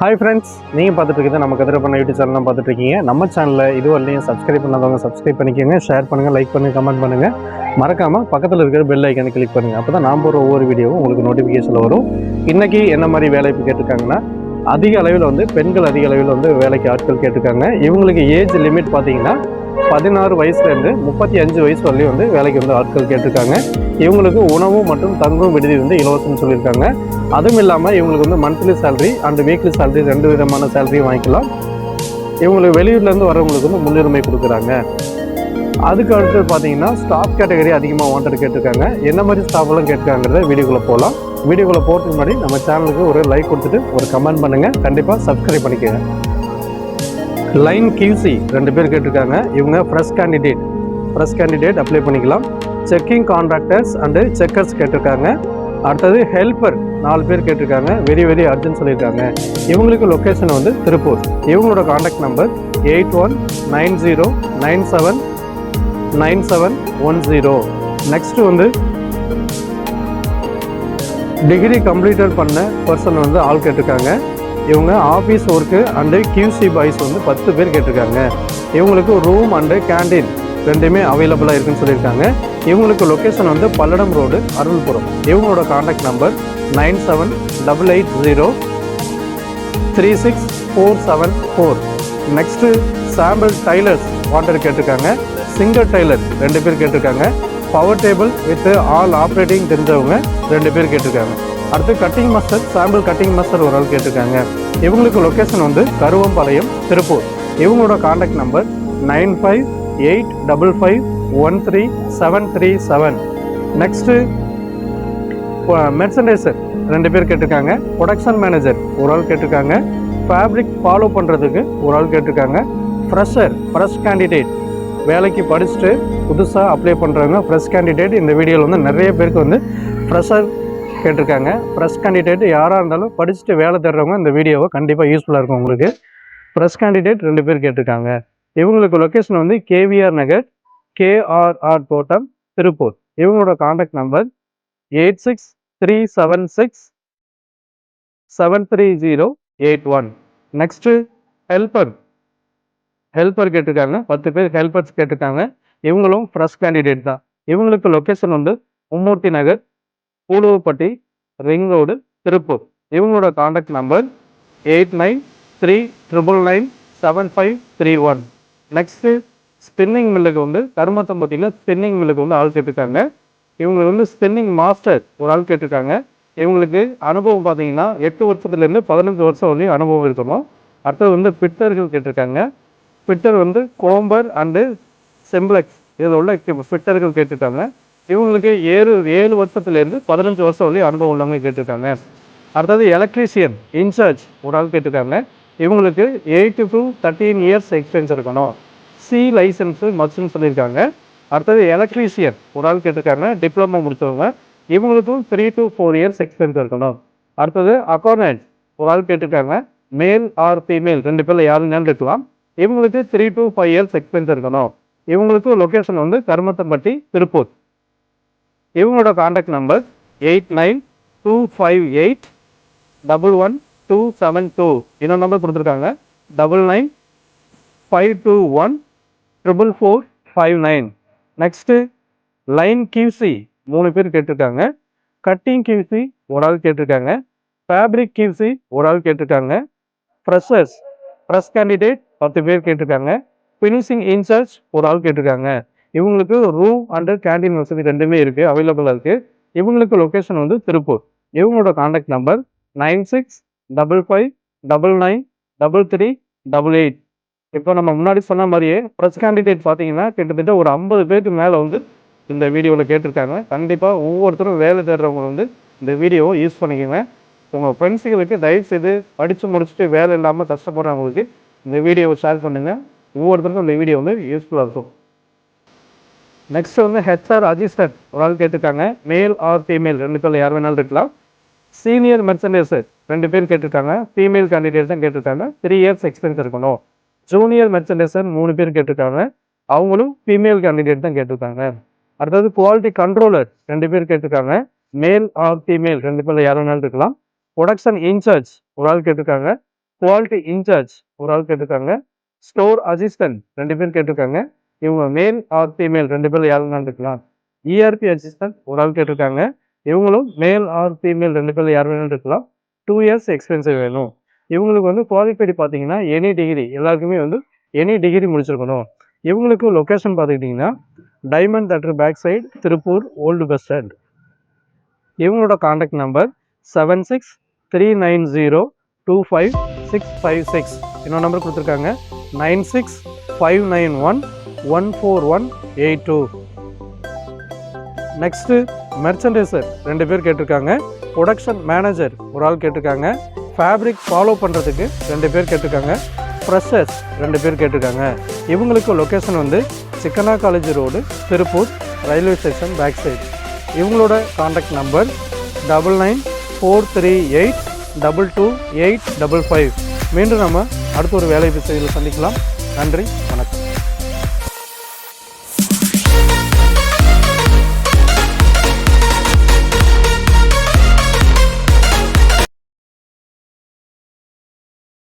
Hi friends நீங்கள் பார்த்துட்டு இருக்கிறது நம்ம கதிர பண்ண யூடியூப் சேனல்லாம் பார்த்துட்டு இருக்கீங்க நம்ம சேனலில் இதுவரையும் சப்ஸ்கிரைப் பண்ணாதவங்க சப்ஸ்கிரைப் பண்ணிக்கோங்க ஷேர் பண்ணுங்கள் லைக் பண்ணுங்கள் கமெண்ட் பண்ணுங்கள் மறக்காமல் பக்கத்தில் இருக்கிற பெல் ஐக்கனை கிளிக் பண்ணுங்கள் அப்போ தான் நான் போகிற ஒவ்வொரு வீடியோவும் உங்களுக்கு நோட்டிஃபிகேஷனில் வரும். இன்றைக்கி என்ன மாதிரி வேலை கேட்டிருக்காங்கன்னா அதிக அளவில் வந்து பெண்கள் அதிக அளவில் வந்து வேலைக்கு ஆட்கள் கேட்டிருக்காங்க. இவங்களுக்கு ஏஜ் லிமிட் பார்த்தீங்கன்னா பதினாறு வயசுலேருந்து முப்பத்தி அஞ்சு வயசு வரலையும் வந்து வேலைக்கு வந்து ஆட்கள் கேட்டிருக்காங்க. இவங்களுக்கு உணவு மற்றும் தங்கும் விடுதி வந்து இலவசம்னு சொல்லியிருக்காங்க. அதுவும் இல்லாமல் இவங்களுக்கு வந்து monthly salary and weekly salary ரெண்டு விதமான சேலரியும் வாங்கிக்கலாம். இவங்களுக்கு வெளியூர்லேருந்து வரவங்களுக்கு வந்து முன்னுரிமை கொடுக்குறாங்க. அதுக்கு அடுத்து பார்த்தீங்கன்னா ஸ்டாஃப் கேட்டகரி அதிகமாக வாண்டட் கேட்டிருக்காங்க. என்ன மாதிரி ஸ்டாஃப்லாம் கேட்டிருக்காங்கிறத வீடியோக்குள்ளே போகலாம் வீடியோக்குள்ளே போகிறதுக்கு முன்னாடி நம்ம சேனலுக்கு ஒரு லைக் கொடுத்துட்டு ஒரு கமெண்ட் பண்ணுங்கள் கண்டிப்பாக சப்ஸ்கிரைப் பண்ணிக்கோங்க. லைன் கியூசி ரெண்டு பேர் கேட்டிருக்காங்க. இவங்க fresh candidate fresh candidate apply பண்ணிக்கலாம். செக்கிங் கான்ட்ராக்டர்ஸ் அண்டு செக்கர்ஸ் கேட்டிருக்காங்க. அடுத்தது ஹெல்ப்பர் நாலு பேர் கேட்டிருக்காங்க. வெரி வெரி அர்ஜென்ட் சொல்லியிருக்காங்க. இவங்களுக்கு லொக்கேஷன் வந்து திருப்பூர். இவங்களோட contact number eight one nine zero nine seven nine seven one zero next வந்து டிகிரி கம்ப்ளீட்டட் பண்ண பர்சன் வந்து ஆள் கேட்டிருக்காங்க. இவங்க office work and QC boys வந்து பத்து பேர் கேட்டிருக்காங்க. இவங்களுக்கு ரூம் அண்டு கேண்டீன் ரெண்டுமே அவைலபிளாக இருக்குன்னு சொல்லியிருக்காங்க. இவங்களுக்கு லொக்கேஷன் வந்து பல்லடம் ரோடு அருள்புரம். இவங்களோட contact number nine seven double eight zero three six four seven four. Next sample tailors order கேட்டிருக்காங்க. சிங்கர் டைலர் ரெண்டு பேர் கேட்டிருக்காங்க. Power table with all operating தெரிஞ்சவங்க ரெண்டு பேர் கேட்டிருக்காங்க. அடுத்து cutting master sample cutting master ஒரு ஆள் கேட்டிருக்காங்க. இவங்களுக்கு லொக்கேஷன் வந்து கருவம்பாளையம் திருப்பூர். இவங்களோட contact number nine five eight double five one three seven three seven next merchandiser ரெண்டு பேர் கேட்டிருக்காங்க. ப்ரொடக்ஷன் மேனேஜர் ஒரு ஆள் கேட்டிருக்காங்க. ஃபேப்ரிக் ஃபாலோ பண்ணுறதுக்கு ஒரு ஆள் கேட்டிருக்காங்க. ஃப்ரெஷர் ஃப்ரெஷ் கேண்டிடேட் வேலைக்கு படிச்சுட்டு புதுசாக அப்ளை பண்ணுறவங்க ஃப்ரெஷ் கேண்டிடேட் இந்த வீடியோவில் வந்து நிறைய பேருக்கு வந்து ஃப்ரெஷர் கேட்டிருக்காங்க. ஃப்ரெஷ் கேண்டிடேட் யாராக இருந்தாலும் படிச்சுட்டு வேலை தேடுறவங்க இந்த வீடியோவை கண்டிப்பாக யூஸ்ஃபுல்லாக இருக்கும் உங்களுக்கு. ஃப்ரெஷ் கேண்டிடேட் ரெண்டு பேர் கேட்டிருக்காங்க. இவங்களுக்கு லொக்கேஷன் வந்து கேவிஆர் நகர் கேஆர்ஆர் தோட்டம் திருப்பூர். இவங்களோட contact number eight six three seven six seven three zero eight one next helper helper கேட்டிருக்காங்க. பத்து பேர் ஹெல்பர்ஸ் கேட்டிருக்காங்க. இவங்களும் ஃப்ரெஷ் கேண்டிடேட் தான். இவங்களுக்கு லொக்கேஷன் வந்து மும்மூர்த்தி நகர் பூலுவப்பட்டி ரிங் ரோடு திருப்பூர். இவங்களோட contact number eight nine three triple nine seven five three one next spinning மில்லுக்கு வந்து கருமத்தம்பட்டியில் ஸ்பின்னிங் மில்லுக்கு வந்து ஆள் கேட்டிருக்காங்க. இவங்க வந்து ஸ்பின்னிங் மாஸ்டர் ஒரு ஆள் கேட்டிருக்காங்க. இவங்களுக்கு அனுபவம் பார்த்தீங்கன்னா எட்டு வருஷத்துலேருந்து பதினஞ்சு வருஷம் வரையும் அனுபவம் இருக்கணும். அடுத்தது வந்து பிட்டர்கள் கேட்டிருக்காங்க. பிட்டர் வந்து கோம்பர் அண்டு செம்பிளக்ஸ் இதில் உள்ள ஃபிட்டர்கள் கேட்டிருக்காங்க இவங்களுக்கு ஏழு ஏழு வருஷத்துலேருந்து பதினஞ்சு வருஷம் வரையும் அனுபவம் உள்ளவங்க கேட்டிருக்காங்க. அடுத்தது எலக்ட்ரீஷியன் இன்சார்ஜ் ஒரு ஆள் கேட்டிருக்காங்க. இவங்களுக்கு eight to thirteen years experience இருக்கணும். சி லைசன்ஸு மஸ்ட்னு சொல்லியிருக்காங்க. அடுத்தது எலக்ட்ரீஷியன் ஒரு ஆள் கேட்டிருக்காங்க. டிப்ளமோ முடித்தவங்க இவங்களுக்கும் three to four years experience இருக்கணும். அடுத்தது அக்கௌண்டன்ட் ஒரு ஆள் கேட்டிருக்காங்க. மேல் ஆர் ஃபீமேல் ரெண்டு பேரில் யாருன்னு இருக்கலாம் இவங்களுக்கு three to five years experience இருக்கணும். இவங்களுக்கு லொக்கேஷன் வந்து கருமத்தம்பட்டி திருப்பூர். இவங்களோட contact number eight nine two five eight double one two seven two இன்னொரு நம்பர் கொடுத்துருக்காங்க. Double nine five two one triple four five nine next line QC மூணு பேர் கேட்டிருக்காங்க. Cutting QC ஒரு ஆள் கேட்டிருக்காங்க. ஃபேப்ரிக் கியூசி ஒரு ஆள் கேட்டிருக்காங்க. ஃப்ரெஷர்ஸ் ஃப்ரெஷ் கேண்டிடேட் பத்து பேர் கேட்டிருக்காங்க. ஃபினிஷிங் இன்சார்ஜ் ஒரு ஆள் கேட்டிருக்காங்க. இவங்களுக்கு ரூம் அண்டர் கேண்டீன் வசதி ரெண்டுமே இருக்குது அவைலபிளாக இருக்குது இவங்களுக்கு லொக்கேஷன் வந்து திருப்பூர். இவங்களோட contact number nine six double five double nine double three double eight இப்போ நம்ம முன்னாடி சொன்ன மாதிரியே ப்ரெஸ் கேண்டிடேட் பார்த்தீங்கன்னா கிட்டத்தட்ட ஒரு ஐம்பது பேருக்கு மேலே வந்து இந்த வீடியோவில் கேட்டிருக்காங்க. கண்டிப்பாக ஒவ்வொருத்தரும் வேலை தேடுறவங்க வந்து இந்த வீடியோவை யூஸ் பண்ணிக்கோங்க. உங்கள் ஃப்ரெண்ட்ஸுகளுக்கு தயவுசெய்து படித்து முடிச்சுட்டு வேலை இல்லாமல் கஷ்டப்படுறவங்களுக்கு இந்த வீடியோவை ஷேர் பண்ணுங்கள் ஒவ்வொருத்தருக்கும் இந்த வீடியோ வந்து யூஸ்ஃபுல்லாக இருக்கும். நெக்ஸ்ட் வந்து ஹெச்ஆர் அசிஸ்டன்ட் ஒரு ஆள் கேட்டிருக்காங்க. மேல் ஆர் ஃபீமேல் ரெண்டு பேரில் யார் வேணாலும் இருக்கலாம். சீனியர் மெர்சன்டைசர் ரெண்டு பேர் கேட்டிருக்காங்க. ஃபீமேல் கேண்டிடேட் தான் கேட்டிருக்காங்க. த்ரீ இயர்ஸ் எக்ஸ்பீரியன்ஸ் இருக்கணும். ஜூனியர் மெர்சன்டேஸர் மூணு பேர் கேட்டிருக்காங்க. அவங்களும் ஃபீமேல் கேண்டிடேட் தான் கேட்டிருக்காங்க. அடுத்தது குவாலிட்டி கண்ட்ரோலர் ரெண்டு பேர் கேட்டிருக்காங்க. மேல் ஆர் ஃபீமேல் ரெண்டு பேரில் யார் வேணாலும் இருக்கலாம். ப்ரொடக்ஷன் இன்சார்ஜ் ஒரு ஆள் கேட்டிருக்காங்க. குவாலிட்டி இன்சார்ஜ் ஒரு ஆள் கேட்டிருக்காங்க. ஸ்டோர் அசிஸ்டன்ட் ரெண்டு பேர் கேட்டிருக்காங்க. இவங்க மேல் ஆர் ஃபீமேல் ரெண்டு பேர் யாருன்னு இருக்கலாம். இஆர்பி அசிஸ்டன்ட் ஒரு ஆள் கேட்டிருக்காங்க. இவங்களும் மேல் ஆர் ஃபீமேல் ரெண்டு பேர் யார் வேணும் இருக்கலாம். டூ இயர்ஸ் எக்ஸ்பென்சிவ் வேணும். இவங்களுக்கு வந்து குவாலிஃபைடு பார்த்தீங்கன்னா எனி டிகிரி எல்லாருக்குமே வந்து எனி டிகிரி முடிச்சிருக்கணும். இவங்களுக்கு லொக்கேஷன் பார்த்துக்கிட்டிங்கன்னா diamond theatre back side Tiruppur old bus stand இவங்களோட contact number seven six three nine zero two five six five six இன்னொரு நம்பர் கொடுத்துருக்காங்க. Nine six five nine one one four one eight two. Next merchandiser ரெண்டு பேர் கேட்டிருக்காங்க. Production manager ஒரு ஆள் கேட்டிருக்காங்க. Fabric follow பண்ணுறதுக்கு ரெண்டு பேர் கேட்டிருக்காங்க. ஃப்ரெஷர்ஸ் ரெண்டு பேர் கேட்டிருக்காங்க. இவங்களுக்கு லொக்கேஷன் வந்து Chikkanna college road Tiruppur railway station back side இவங்களோட contact number double nine four three eight double two eight double five மீண்டும் நம்ம அடுத்த ஒரு வேலை செய்தியில் சந்திக்கலாம். நன்றி.